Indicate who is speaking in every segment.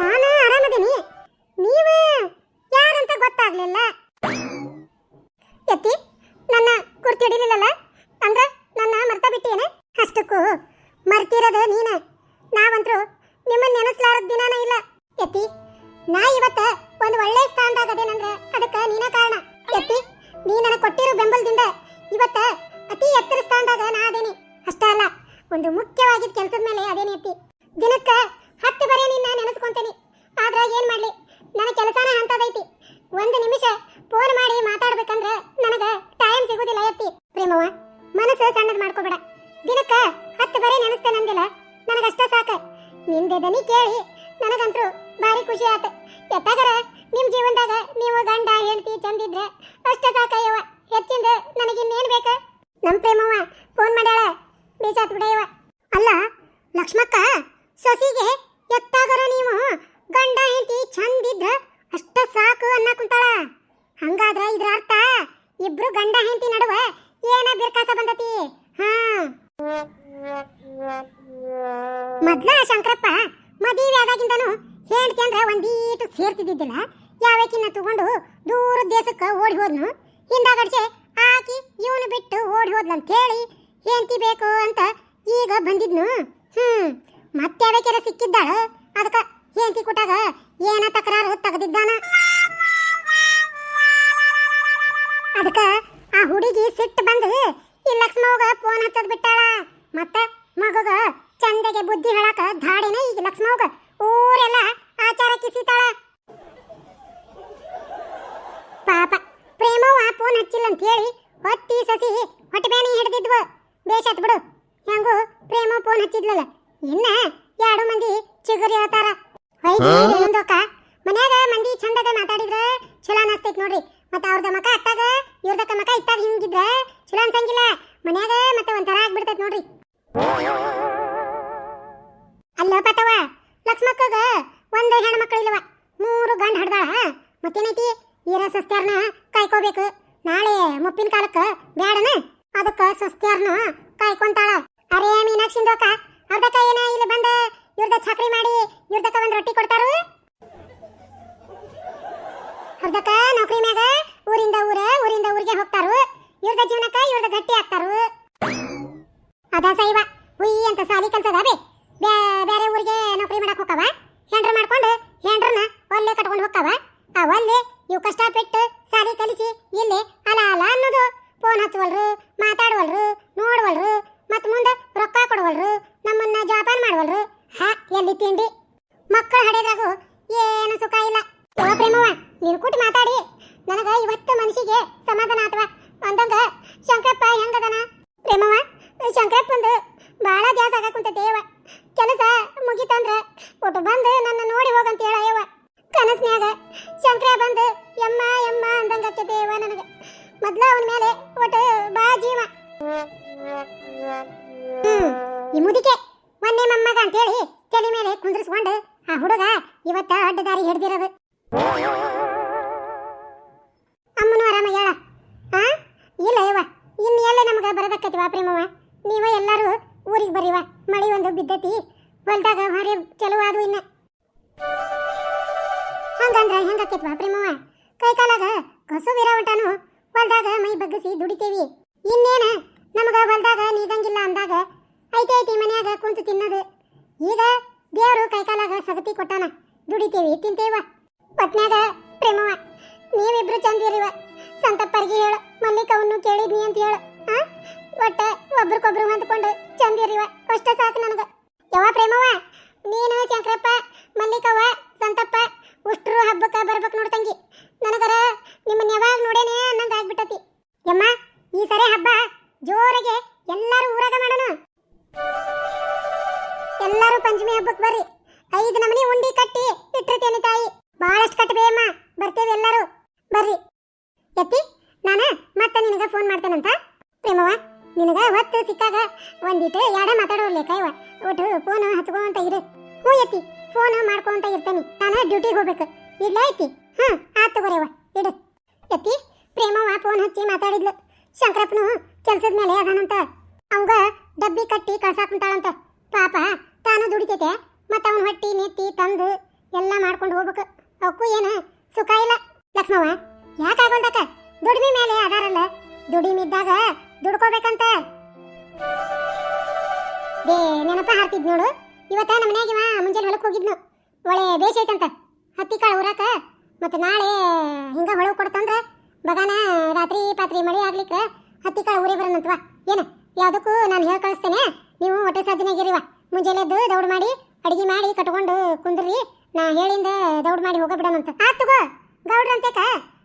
Speaker 1: ನಾನು ಆರಾಮದೀನಿ. ನೀವು? ಯಾರಂತ ಗೊತ್ತಾಗ್ಲಿಲ್ಲ. ಎತ್ತಿ ನನ್ನ ಕುರ್ತಿ ಹಿಡಿಲಿಲ್ಲಲ್ಲ? ಅಂದ್ರೆ ನನ್ನ ಮರ್ತ ಬಿಟ್ಟಿಯೇನೆ? ಅಷ್ಟಕ್ಕೂ ಮರ್ತಿರೋದು ನೀನ. ನಾವಂತರೂ ನಿಮ್ಮನ್ನ ನೆನೆಸ್ಲಾರದ ದಿನಾನ ಇಲ್ಲ. ಎತ್ತಿ ನಾ ಇವತ್ತ ಒಂದು ಒಳ್ಳೆ ಸ್ಥಾನದಾಗದೇನಂದ್ರೆ ಅದಕ್ಕೆ ನೀನ ಕಾರಣ. ಎತ್ತಿ ನೀ ನನಗೆ ಕೊಟ್ಟಿರೋ ಬೆಂಬಲದಿಂದ ಇವತ್ತ ಅತಿ ಎತ್ತರ ಸ್ಥಾನದಾಗ ನಾ ಅದೇನಿ. ಅಷ್ಟೇ ಅಲ್ಲ, ಒಂದು ಮುಖ್ಯವಾಗಿದ್ದ ಕೆಲಸದ ಮೇಲೆ ಅದೇನಿ ಎತ್ತಿ ದಿನಕ್ಕೆ ಹತ್ತು ಬರೆ ನಿನ್ನ ನೆನೆಸ್ಕೊಂತೀನಿ. ಆದ್ರೆ ಏನ್ ಮಾಡ್ಲಿ? ನನ್ನ ಕೆಲಸನ ಅಂತದೈತಿ ಒಂದು ನಿಮಿಷ ಫೋನ್ ಮಾಡಿ ಮಾತಾಡ್ಬೇಕಂದ್ರೆ ನನಗೆ ಟೈಮ್ ಸಿಗುದಿಲ್ಲ ಎತ್ತಿ ಪ್ರೇಮವ್ವ, ಮನಸ್ಸು ಸಣ್ಣದ್ ಮಾಡ್ಕೋಬೇಡ. ದಿನಕ್ಕ ಹತ್ತು ಬರೆ ನೆನೆಸ್ತೇನಂದಿಲ್ಲ ನನಗಷ್ಟೇ ಸಾಕ. ನಿಂದೆ ದನಿ ಕೇಳಿ ನನಗಂತೂ ಭಾರಿ ಖುಷಿ ಆತ. ಎತ್ತಾಗರ, ನಿಮ್ ಜೀವನದಾಗ ನೀವು ಗಂಡ, ಹೆಂಡತಿ, ಚಂದಿದ್ರೆ ಅಷ್ಟೇ ಸಾಕಯ್ಯವ ಹೆಚ್ಚಿಂದ ನನಗಿನ್ನೇನ್ ಬೇಕ? ನಮ್ ಪ್ರೇಮವ್ವ ಫೋನ್ ಮಾಡ್ಯಾಳ. ಬೇಸಾತ್ ಬಿಡಯ್ಯವ ಅಲ್ಲ, ಲಕ್ಷ್ಮಕ್ಕ, ಸೊಸಿಗೆ ಎತ್ತಾಗರ ನೀವು? ಗಂಡ, ಹೆಂಡತಿ ಚಂದಿದ್ರ ಅಷ್ಟ ಸಾಕು ಅನ್ನ ಕುಂತಾಳ. ಹಂಗಾದ್ರ ಇದ್ರ ಅರ್ಥ ಇಬ್ರು ಗಂಡ, ಹೆಂಡತಿ ನಡುವ ಏನ ಬಿರ್ಕಾಸ ಬಂದತಿ? ಹಾ. ಮೊದ್ಲ ಶಂಕರಪ್ಪ ಮದುವೆ ಆದಾಗಿಂದನು ಹೆಂಡತಿ ಅಂದ್ರ ಒಂದೀಟು ಸೇರ್ತಿದ್ದಿದ್ದಿಲ್ಲ. ಯಾವಕಿನ ತಗೊಂಡು ದೂರ ದೇಶಕ್ಕೆ ಓಡಿ ಹೋದ್ನು. ಹಿಂದಾಗಡ್ಸೆ ಆಕಿ ಇವನು ಬಿಟ್ಟು ಓಡಿ ಹೋದ್ಲಂತ ಹೇಳಿ ಹೆಂಡತಿ ಬೇಕು ಅಂತ ಈಗ ಬಂದಿದ್ನು. ಹ್ಮ್. ಮತ್ತೆ ಯಾವಕ್ಯಾರ ಸಿಕ್ಕಿದ್ದಾಳ? ಅದಕ್ಕ ಹೆಂಡತಿ ಕೊಟ್ಟಾಗ ಏನ ತಕರಾರು ತೆಗೆದಿದ್ದಾನ? ಅದಕ್ಕ ಆ ಹುಡುಗಿ ಸಿಟ್ಟು ಬಂದು ಈ ಲಕ್ಷ್ಮವ್ಗ ಫೋನ್ ಹಚ್ಚದ್ ಬಿಟ್ಟಾಳ. ಮತ್ತ ಮಗಗ ಚಂದಗೆ ಬುದ್ಧಿ ಹೇಳಕ ಧಾಡಿನ ಈಗ ಲಕ್ಷ್ಮವ್ಗ ಊರೆಲ್ಲ ಆಚಾರ ಕಿಸಿತಾಳ. ಪಾಪ, ಪ್ರೇಮವ್ವ ಫೋನ್ ಹಚ್ಚಿಲ್ಲ ಅಂತ ಹೇಳಿ ಹೊತ್ತಿ ಸಸಿ ಹೊಟ್ಟೆ ಬೇನೆ ಹಿಡ್ದಿದ್ವು. ಬೇಷತ್ ಬಿಡು. ಹೆಂಗು ಪ್ರೇಮ ಫೋನ್ ಹಚ್ಚಿದ್ಲಲ್ಲ. ಇನ್ನ ಎರಡು ಮಂದಿ ಚಿಗುರಿ ಹೇಳ್ತಾರ. ಇನ್ನೊಂದಕ್ಕ ಮನ್ಯಾಗ ಮಂದಿ ಚಂದಗ ಮಾತಾಡಿದ್ರ ಚಲೋ ಅನಸ್ತೈತ್ ನೋಡ್ರಿ. ಮತ್ತ ಅವ್ರದ ಮಕ ಅತ್ತಾಗ ಇವ್ರದ ಮಕ ಇತ್ತಾಗ ಹಿಂಗಿದ್ರ ಚಲೋ ಅನ್ಸಂಗಿಲ್ಲ. ಮನ್ಯಾಗ ಮತ್ತೆ ಒಂಥರ ಆಗ್ಬಿಡ್ತೈತ್ ನೋಡ್ರಿ. ಅಲ್ಲ ಪತವ ಲಕ್ಷ್ಮಕ್ಕಗ ಒಂದು ಹೆಣ್ಣು ಮಕ್ಕಳು ಇಲ್ಲವ. ಮೂರು ಗಂಡ ಹಡ್ದಾಳ. ಮತ್ತೇನೈತಿ? ಈರ ಸಸ್ತ್ಯಾರ್ನ ಕಾಯ್ಕೋಬೇಕು. ನಾಳೆ ಮುಪ್ಪಿನ ಕಾಲಕ್ಕ ಬ್ಯಾಡನ? ಅದಕ್ಕ ಸಸ್ತ್ಯಾರ್ನ ಕಾಯ್ಕೊಂತಾಳ. ಅರೇ ಮೀನಾಕ್ಷಿಂದೋಕ ಅವ್ರದಕ್ಕ ಏನ ಇಲ್ಲಿ ಬಂದ ಇವ್ರದ ಚಾಕ್ರಿ ಮಾಡಿ ಇವ್ರದಕ್ಕ ಒಂದ್ ರೊಟ್ಟಿ ಕೊಡ್ತಾರು? ಅವ್ರದಕ್ಕ ನೌಕರಿ ಮ್ಯಾಗ ಊರಿಂದ ಊರ, ಊರಿಂದ ಊರಿಗೆ ಹೋಗ್ತಾರು. ಇವ್ರದ ಜೀವನಕ್ಕ ಇವ್ರದ ಗಟ್ಟಿ ಆಗ್ತಾರು. ಅದ ಸೈವ ಹುಯ್ ಅಂತ ಸಾಲಿ ಕಲ್ಸದ ಬೇ ಬೇರೆ ಊರಿಗೆ ನೌಕರಿ ಮಾಡಕ್ ಹೋಗವ ಹೆಂಡ್ರ ಮಾಡ್ಕೊಂಡು ಹೆಂಡ್ರನ್ನ ಒಲ್ಲೆ ಕಟ್ಕೊಂಡು ಹೋಗವ ಆ ಒಲ್ಲೆ ಇವ್ ಕಷ್ಟಪಟ್ಟು ಸಾಲಿ ಕಲಿಸಿ ಇಲ್ಲಿ ಅಲ ಅಲ ಅನ್ನೋದು ಫೋನ್ ಹಚ್ಚವಲ್ರು ಮಾತಾಡವಲ್ರು ನೋಡವಲ್ರು ಮತ್ ಮುಂದೆ ರೊಕ್ಕ ಕೊಡವಲ್ರು ನಮ್ಮನ್ನ ಜೋಪಾನ ಮಾಡವಲ್ರು ಹಾ ಎಲ್ಲಿ ತಿಂಡಿ ಮಕ್ಕಳ ಹಡೆದಾಗು ಏನು ಸುಖ ಇಲ್ಲ ಯಾವ ಪ್ರೇಮವ್ವ ನೀನು ಕೂಟಿ ಮಾತಾಡಿ ನನಗ ಇವತ್ತು ಮನಸ್ಸಿಗೆ ಸಮಾಧಾನ ಆತವ ಅಂದಂಗ ಶಂಕರಪ್ಪ ಹೆಂಗದನ ಪ್ರೇಮವ್ವ ಶಂಕರಪ್ಪಂದು ಬಾಳ ದ್ಯಾಸ ಆಗ ಕುಂತೈತೆ ಯವ್ವ ಕೆಲಸ ಮುಗಿತಂದ್ರ ಒಟ್ಟು ಬಂದು ನನ್ನ ನೋಡಿ ಹೋಗಂತ ಹೇಳ ಯವ್ವ ಕನಸ್ನ್ಯಾಗ ಶಂಕರ ಬಂದು ಯಮ್ಮ ಯಮ್ಮ ಅಂದಂಗ ಆಕೈತೆ ಯವ್ವ ನನಗ ಮೊದ್ಲ ಅವನ ಮೇಲೆ ಒಟ್ಟು ಬಾ ಜೀವ ಹ್ಮ್ ಈ ಮುದಿಕೆ ಮೊನ್ನೆ ಮೊಮ್ಮಗ ಅಂತೇಳಿ ತಲೆ ಮೇಲೆ ಕುಂದ್ರಿಸ್ಕೊಂಡು ಆ ಹುಡುಗ ಇವತ್ತ ಅಡ್ಡ ದಾರಿ ಹಿಡ್ದಿರೋದು ಇನ್ನು ಎಲ್ಲ ನಮಗ ಬರದಕ್ಕೈತಿವ ಪ್ರೇಮವ್ವ ನೀವ ಎಲ್ಲರೂ ಊರಿಗೆ ಬರೀವ ಮಳಿ ಒಂದು ಬಿದ್ದತಿ, ಹೊಲ್ದಾಗ ಹೊರೆ ಚಲೋ ಆದು ಇನ್ನ. ಹಂಗಂದ್ರ ಹೆಂಗಾಕೈತ್ವ ಪ್ರೇಮವ್ವ ಕೈ ಕಾಲಾಗ ಕಸು ವಿರವಟನು ಹೊಲ್ದಾಗ ಮೈ ಬಗ್ಗಿಸಿ ದುಡಿತೇವಿ. ಇನ್ನೇನ? ನಮಗ ಹೊಲ್ದಾಗ ನೀದಂಗಿಲ್ಲ ಅಂದಾಗ ಐತಿ ಐತಿ ಮನ್ಯಾಗ ಕುಂತು ತಿನ್ನೋದು. ಈಗ ದೇವರು ಕೈಕಾಲಾಗ ಸಗತಿ ಕೊಟ್ಟಾನ. ದುಡಿತೇವಿ, ತಿಂತೇವ. ಒಟ್ನ್ಯಾಗ ಪ್ರೇಮವ, ನೀವಿಬ್ರು ಚಂದಿರಿವ. ಸಂತಪ್ಪರಿಗೆ ಹೇಳು, ಮಲ್ಲಿಕವನ್ನು ಕೇಳಿದ್ನಿ ಅಂತ ಹೇಳು. ಒಟ್ಟ ಒಬ್ರಿಗೊಬ್ರು ಹೊಂದ್ಕೊಂಡು ಚಂದಿರಿವ ಕಷ್ಟ ಸಾಕು ನನಗೆ. ಯಾವ ಪ್ರೇಮವ ನೀನು ಶಂಕರಪ್ಪ, ಮಲ್ಲಿಕವ್ವ, ಸಂತಪ್ಪ, ಉಷ್ಟ್ರು ಹಬ್ಬಕ್ಕೆ ಬರ್ಬೇಕು ನೋಡ್ ತಂಗಿ. ನನಗರ ನಿಮ್ಮನ್ನ ಯಾವಾಗ ನೋಡೇನೆ ಅನ್ನಂಗೆ ಆಗ್ಬಿಟ್ಟತಿ. ಯಮ್ಮ, ಈ ಸರಿ ಹಬ್ಬ ಜೋರಾಗೆ ಎಲ್ಲರೂ ಊರಾಗ ಮಾಡೋಣ. ಎಲ್ಲರೂ ಪಂಚಮಿ ಹಬ್ಬಕ್ಕೆ ಬರ್ರಿ. ಐದು ನಮನಿ ಉಂಡಿ ಕಟ್ಟಿ ಇಟ್ಟಿರ್ತೇನೆ ತಾಯಿ. ಬಹಳಷ್ಟು ಕಟ್ಟಬೇಮ್ಮ ಬರ್ತೇವೆ ಎಲ್ಲರೂ. ಬರ್ರಿ. ಎತ್ತಿ ನಾನು ಮತ್ತೆ ನಿನಗೆ ಫೋನ್ ಮಾಡ್ತೇನಂತ. ಪ್ರೇಮವ್ವ ನಿನಗ ಹೊತ್ತು ಸಿಕ್ಕಾಗ ಒಂದಿಟ್ಟು ಎರಡ ಮಾತಾಡೋರ್ಲೆ ಕೈವ ಒಟ್ಟು ಫೋನ್ ಹಚ್ಕೊಂತ ಇರು. ಹ್ಞೂ ಎತ್ತಿ ಫೋನ್ ಮಾಡ್ಕೊಂತ ಇರ್ತೇನೆ. ನಾನು ಡ್ಯೂಟಿಗೆ ಹೋಗ್ಬೇಕು. ಇಡ್ಲ ಐತಿ ಹ್ಞೂ ಆತ್ ತಗೋರಿವ ಇಡು. ಎತ್ತಿ ಪ್ರೇಮವ್ವ ಫೋನ್ ಹಚ್ಚಿ ಮಾತಾಡಿದ್ಲು. ಶಂಕರಪ್ಪನು ಕೆಲಸದ ಮೇಲೆ ಅದಾನಂತ. ಅವಂಗ ಡಬ್ಬಿ ಕಟ್ಟಿ ಕಳ್ಸಾಕುಂತಾಳಂತ ಪಾಪ, ತಾನು ದುಡಿತೈತೆ. ಮತ್ತು ಅವನ ಹೊಟ್ಟಿ, ನೆತ್ತಿ, ತಂದು ಎಲ್ಲ ಮಾಡ್ಕೊಂಡು ಹೋಗ್ಬೇಕು. ಅವಕ್ಕೂ ಏನು ಸುಖ ಇಲ್ಲ. ಲಕ್ಷ್ಮವ್ವ ಯಾಕಾಗೋಲ್ದಕ್ಕ ದುಡಿಮೆ ಮೇಲೆ ಅದಾರಲ್ಲ. ದುಡಿಮಿದ್ದಾಗ ದುಡ್ಕೋಬೇಕಂತ. ಬೇ ನೆನಪ ಹಾರ್ತಿದ್ ನೋಡು. ಇವತ್ತ ನಮ್ಮ ಮನ್ಯಾಗ ಮುಂಜಾನೆ ಹೊಲಕ್ಕೆ ಹೋಗಿದ್ನು. ಒಳ್ಳೆ ಬೇಷ್ ಐತಂತ. ಹತ್ತಿ ಕಾಳು ಊರಾಕ. ಮತ್ತು ನಾಳೆ ಹಿಂಗೆ ಹೊಳವು ಕೊಡ್ತಂದ್ರೆ ಬಗಾನ ರಾತ್ರಿ ಪಾತ್ರಿ ಮಳೆ ಆಗ್ಲಿಕ್ಕೆ ಹತ್ತಿ ಕಾಳು ಊರೇ ಬರೋಣಂತವ ಏನು, ಯಾವುದಕ್ಕೂ ನಾನು ಹೇಳಿ ಕಳಿಸ್ತೇನೆ. ನೀವು ಹೊಟ್ಟೆ ಸಾಧನೆಗಿರಿವ ಮುಂಜಾನೆ ಎದ್ದು ದೌಡ್ ಮಾಡಿ, ಅಡಿಗೆ ಮಾಡಿ ಕಟ್ಕೊಂಡು ಕುಂದ್ರಿ. ನಾ ಹೇಳಿಂದ ದೌಡ್ ಮಾಡಿ ಹೋಗ ಬಿಡೋಣಂತ. ಆತ್ ತಗೋ. ಗೌಡ್ರ ಅಂತೇಕ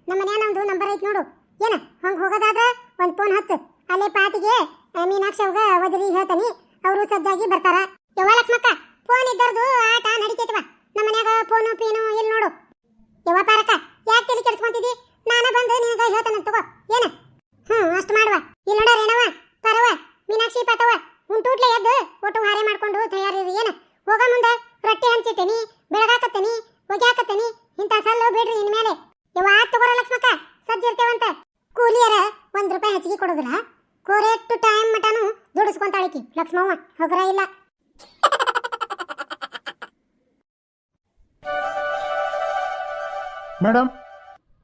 Speaker 1: ನಮ್ಮ ಮನ್ಯಾಗ ನಮ್ದು ನಂಬರ್ ಐತಿ ನೋಡು. ಏನು, ಹಂಗೆ ಹೋಗೋದಾದ್ರೆ ಒಂದು ಫೋನ್ ಹಚ್ಚು. ಅಲ್ಲೇ ಪಾತಿಗೆ ಆ, ಮೀನಾಕ್ಷಿ ಅವ್ಗ ಒದರಿ ಹೇಳ್ತಾನಿ. ಅವರು ಸಜ್ಜಾಗಿ ಬರ್ತಾರ. ಯವ್ವ ಲಕ್ಷ್ಮಕ್ಕ ಫೋನ್ ಇದ್ದರದು ಆಟ ನಡಿತೈತವ ನಮ್ಮ ಮನ್ಯಾಗ ಫೋನು ಪೀನು ಇಲ್ಲಿ ನೋಡು. ಯವ್ವ ಪಾರಕ ಯಾಕೆ ತಲೆ ಕೆಡಿಸ್ಕೊಂತಿದ್ದಿ ನಾನ ಬಂದು ನಿನಗ ಹೇಳ್ತಾನಂತ ತಗೋ. ಏನ ಹ್ಮ್ ಅಷ್ಟು ಮಾಡುವ ಇಲ್ಲಿ ನೋಡ ರೇಣವ ಪರವ ಮೀನಾಕ್ಷಿ ಪಾತವ ಉಂಟೂಟ್ಲೆ ಎದ್ದು ಒಟ್ಟು ಹಾರೆ ಮಾಡ್ಕೊಂಡು ತಯಾರಿರಿ ಏನ ಹೋಗ ಮುಂದೆ ರೊಟ್ಟಿ ಹಂಚಿಟ್ಟೇನಿ ಬೆಳಗಾಕತ್ತೇನಿ ಒಗ್ಯಾಕತ್ತೇನಿ ಇಂಥ ಸಲ್ಲು ಬಿಡ್ರಿ ಇನ್ಮೇಲೆ ಯವ್ವ ಆತ್ ತಗೋರ ಲಕ್ಷ್ಮಕ್ಕ ಸಜ್ಜಿರ್ತೇವಂತ ಕೂಲಿಯರ ಒಂದ್ ರೂಪಾಯಿ ಹೆಚ್ಚಿಗೆ ಕೊಡೋದಿಲ್ಲ ಕೋರೆಟ್ಟು ಟೈಮ್ ಮಟನು ಹೊಗರ ಇಲ್ಲ.
Speaker 2: Madam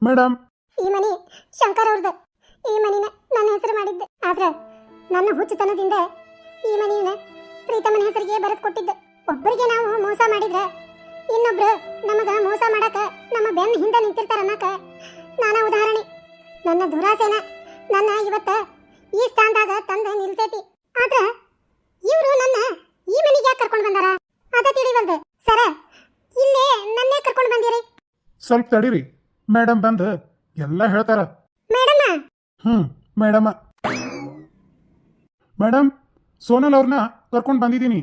Speaker 2: madam.
Speaker 1: ಈ ಮನಿ ಶಂಕರ್ ಅವ್ರದ್ದು ಈ ಮನಿನ ನನ್ನ ಹೆಸರು ಮಾಡಿದ್ದೆ. ಆದ್ರೆ ನನ್ನ ಹುಚ್ಚುತನದಿಂದ ಈ ಮನಿನ ಪ್ರೀತಮನ ಹೆಸರಿಗೆ ಬರೆದು ಕೊಟ್ಟಿದ್ದೆ. ಒಬ್ಬರಿಗೆ ನಾವು ಮೋಸ ಮಾಡಿದ್ರೆ ಇನ್ನೊಬ್ರು ನಮಗ ಮೋಸ ಮಾಡಕ ನಮ್ಮ ಬೆನ್ನ ಹಿಂದೆ ನಿಂತಿರ್ತಾರ ಅನ್ನಕ ನಾನ ಉದಾಹರಣೆ. ನನ್ನ ದುರಾಸೆನ ನನ್ನ ಇವತ್ತ ಈ ಸ್ಥಾನದಾಗ ತಂದ ನಿಲ್ಸೈತಿ. ಆದ್ರ ಇವರು ನನ್ನ ಈ ಮನೆಗೆ ಯಾಕೆ ಕರ್ಕೊಂಡು ಬಂದಾರ? ಅದ ತಿಳಿವಲ್ದೆ. ಸರ ಇಲ್ಲೇ ನನ್ನೇ ಕರ್ಕೊಂಡು ಬಂದಿರಿ.
Speaker 2: ಸ್ವಲ್ಪ ತಡೀರಿ. ಮೇಡಮ್ ಬಂದು ಎಲ್ಲ ಹೇಳ್ತಾರ.
Speaker 1: ಮೇಡಮ್ಮ!
Speaker 2: ಹ್ಮ್ ಮೇಡಮ. ಮೇಡಮ್ ಸೋನಲ್ ಅವ್ರನ್ನ ಕರ್ಕೊಂಡು ಬಂದಿದ್ದೀನಿ.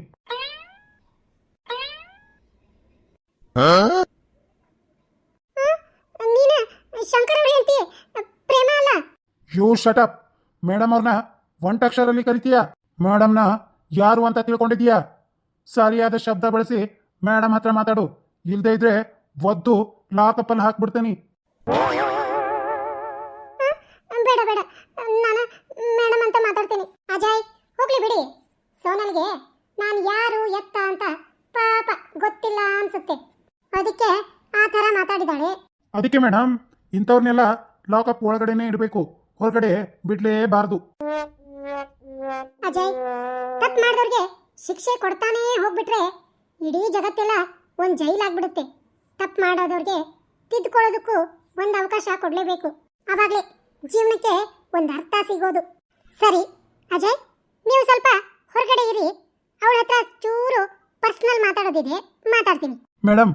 Speaker 1: ನೀನ ಶಂಕರ್ ಅವ್ರ ಹೇಳ್ತಿ ಪ್ರೇಮ ಅಲ್ಲ?
Speaker 2: ಯು ಶಟಪ್ ಮೇಡಮ್ ಅವ್ರನ್ನ ಒಂಟಕ್ಷರಲ್ಲಿ ಕರಿತೀಯ? ಮೇಡಮ್ನ ಯಾರು ಅಂತ ತಿಳ್ಕೊಂಡಿದ್ಯಾ ಸರಿಯಾದ ಶಬ್ದ ಬಳಸಿ ಮೇಡಮ್ ಹತ್ರ ಮಾತಾಡು. ಇಲ್ದೇ ಇದ್ರೆ ಒದ್ದು ಲಾಕಪ್ಪಲ್ಲಿ ಹಾಕ್ಬಿಡ್ತೀನಿ.
Speaker 1: ಬೇಡ ಬೇಡ. ನಾನು ಮೇಡಮ್ ಅಂತ ಮಾತಾಡ್ತೀನಿ. ಅಜಯ್ ಹೋಗ್ಲಿ ಬಿಡಿ. ಸೋನಲ್ಗೆ ನಾನು ಯಾರು ಎತ್ತ ಅಂತ ಪಾಪ ಗೊತ್ತಿಲ್ಲ ಅನ್ಸುತ್ತೆ. ಅದಕ್ಕೆ ಆ ಥರ ಮಾತಾಡಿದಾಳೆ
Speaker 2: ಅದಕ್ಕೆ ಮೇಡಮ್ ಇಂಥವ್ರನ್ನೆಲ್ಲ ಲಾಕಪ್ ಒಳಗಡೆನೆ ಇಡಬೇಕು. ಹೊರಗಡೆ ಬಿಡ್ಲೇಬಾರ್ದು.
Speaker 1: ಅಜಯ್, ತಪ್ಪು ಮಾಡಿದವ್ರಿಗೆ ಶಿಕ್ಷೆ ಕೊಡ್ತಾನೇ ಹೋಗ್ಬಿಟ್ರೆ ಇಡೀ ಜಗತ್ತೆಲ್ಲ ಒಂದು ಜೈಲಾಗ್ಬಿಡುತ್ತೆ ತಪ್ಪು ಮಾಡೋದವ್ರಿಗೆ ತಿದ್ದುಕೊಳ್ಳೋದಕ್ಕೂ ಒಂದು ಅವಕಾಶ ಕೊಡಲೇಬೇಕು. ಆವಾಗಲೇ ಜೀವನಕ್ಕೆ ಒಂದು ಅರ್ಥ ಸಿಗೋದು. ಸರಿ, ಅಜಯ್, ನೀವು ಸ್ವಲ್ಪ ಹೊರಗಡೆ ಇರಿ. ಅವಳ ಹತ್ರ ಚೂರು ಪರ್ಸನಲ್ ಮಾತಾಡೋದಿದೆ. ಮಾತಾಡ್ತೀನಿ.
Speaker 2: ಮೇಡಮ್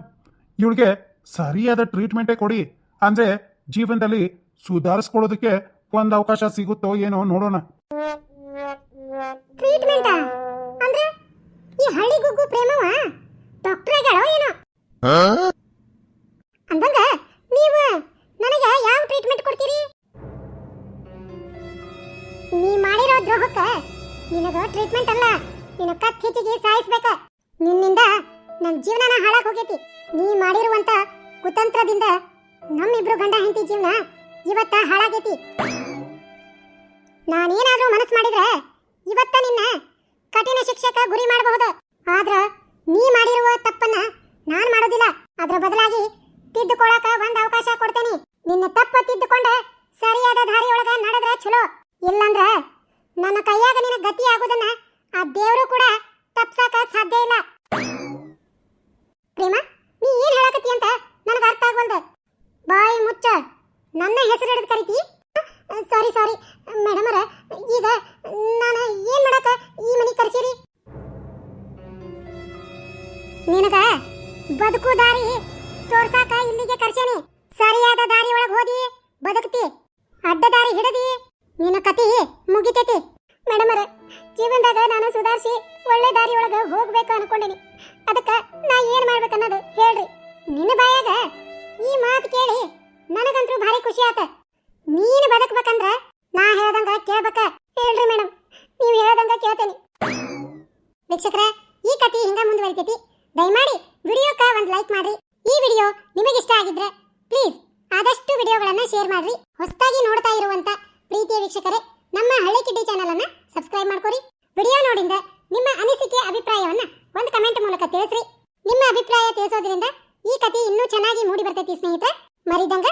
Speaker 2: ಇವಳಿಗೆ ಸರಿಯಾದ ಟ್ರೀಟ್ಮೆಂಟೇ ಕೊಡಿ. ಅಂದ್ರೆ ಜೀವನದಲ್ಲಿ ಸುಧಾರಿಸ್ಕೊಳ್ಳೋದಕ್ಕೆ ಒಂದು ಅವಕಾಶ ಸಿಗುತ್ತೋ ಏನೋ ನೋಡೋಣ.
Speaker 1: ಹಳ್ಳಿ ಗುಗ್ಗು ಪ್ರೇಮವ? ಡಾಕ್ಟ್ರೇಗಳೋ ಏನೋ? ಅಂದಂಗ ನೀವು ನನಗೆ ಯಾವ ಟ್ರೀಟ್ಮೆಂಟ್ ಕೊಡ್ತೀರಿ? ನೀ ಮಾಡಿರೋ ದ್ರೋಹಕ್ಕ ನಿನಗ ಟ್ರೀಟ್ಮೆಂಟ್ ಅಲ್ಲ ನಿನ್ನ ಕತ್ ಹೆಚ್ಚಿಗೆ ಸಾಯಿಸ್ಬೇಕ. ನಿನ್ನಿಂದ ನನ್ನ ಜೀವನನ ಹಾಳಾಗ್ ಹೋಗೈತಿ. ನೀ ಮಾಡಿರುವಂತ ಕುತಂತ್ರದಿಂದ ನಮ್ಮಿಬ್ರು ಗಂಡ ಹೆಂಡತಿ ಜೀವನ ಇವತ್ತ ಹಾಳಾಗೈತಿ. ನಾನೇನಾದ್ರೂ ಮನಸ್ಸು ಮಾಡಿದ್ರೆ ಇವತ್ತ ನಿನ್ನ ಕಠಿಣ ಶಿಕ್ಷಕ ಗುರಿ ಮಾಡಬಹುದು. ಆದ್ರ ನೀ ಮಾಡಿರುವ ತಪ್ಪನ್ನ ನಾನ್ ಮಾಡೋದಿಲ್ಲ. ಅದ್ರ ಬದಲಾಗಿ ತಿದ್ದುಕೊಳ್ಳಾಕ ಒಂದ್ ಅವಕಾಶ ಕೊಡ್ತೇನೆ. ನಿನ್ನ ತಪ್ಪ ತಿದ್ದುಕೊಂಡ ಸರಿಯಾದ ದಾರಿಯೊಳಗ ನಡೆದ್ರೆ ಚಲೋ ಇಲ್ಲಂದ್ರ ನನ್ನ ಕೈಯಾಗ ನಿನ್ನ ಗತಿ ಆಗೋದನ್ನ ಆ ದೇವರು ಕೂಡ ತಪ್ಸಾಕ ಸಾಧ್ಯ ಇಲ್ಲ. ನಾ ಹೇಳ್ದಂಗ ಕೇಳ್ಬೇಕ. ಹೇಳ್ರಿ ಮೇಡಮ್ ನೀವು ಹೇಳ್ದಂಗ ಕೇಳ್ತೇನೆ. ವೀಕ್ಷಕರೇ, ಈ ಕಥೆ ಹಿಂಗ ಮುಂದುವರಿತೈತಿ. ದಯಮಾಡಿ ವಿಡಿಯೋಕ್ಕ ಒಂದು ಲೈಕ್ ಮಾಡ್ರಿ. ಈ ವಿಡಿಯೋ ನಿಮಗೆ ಇಷ್ಟ ಆಗಿದ್ರೆ ಪ್ಲೀಸ್ ಆದಷ್ಟು ವಿಡಿಯೋಗಳನ್ನ ಶೇರ್ ಮಾಡ್ರಿ. ಹೊಸದಾಗಿ ನೋಡ್ತಾ ಇರುವಂತ ಪ್ರೀತಿಯ ವೀಕ್ಷಕರೇ, ನಮ್ಮ ಹಳ್ಳಿ ಕಿಡ್ಡಿ ಚಾನೆಲ್ ಅನ್ನ ಸಬ್ಸ್ಕ್ರೈಬ್ ಮಾಡ್ಕೊರಿ. ವಿಡಿಯೋ ನೋಡಿಂದ ನಿಮ್ಮ ಅನಿಸಿಕೆ, ಅಭಿಪ್ರಾಯವನ್ನ ಒಂದು ಕಮೆಂಟ್ ಮೂಲಕ ತಿಳಿಸ್ರಿ. ನಿಮ್ಮ ಅಭಿಪ್ರಾಯ ತಿಳಿಸೋದ್ರಿಂದ ಈ ಕಥೆ ಇನ್ನೂ ಚೆನ್ನಾಗಿ ಮೂಡಿ ಬರ್ತೈತಿ ಸ್ನೇಹಿತರೆ. ಮರಿದಂಗ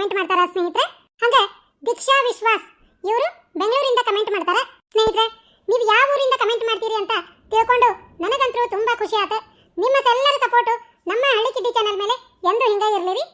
Speaker 1: ಕಮೆಂಟ್ ಮಾಡ್ತಾರ ಸ್ನೇಹಿತರೆ? ಹಂಗೆ ದೀಕ್ಷಾ ವಿಶ್ವಾಸ್, ಇವರು ಬೆಂಗಳೂರಿಂದ ಕಮೆಂಟ್ ಮಾಡ್ತಾರೆ. ಸ್ನೇಹಿತರೆ, ನೀವು ಯಾವ ಊರಿಂದ ಕಮೆಂಟ್ ಮಾಡ್ತೀರಿ ಅಂತ ತಿಳ್ಕೊಂಡು ನನಗಂತೂ ತುಂಬಾ ಖುಷಿ ಆತ ನಿಮ್ಮದೆಲ್ಲರ ಸಪೋರ್ಟ್ ನಮ್ಮ ಹಳ್ಳಿ ಕಿಡ್ಡಿ ಚಾನೆಲ್ ಮೇಲೆ ಎಂದು ಹಿಂಗೆ ಇರಲಿರಿ.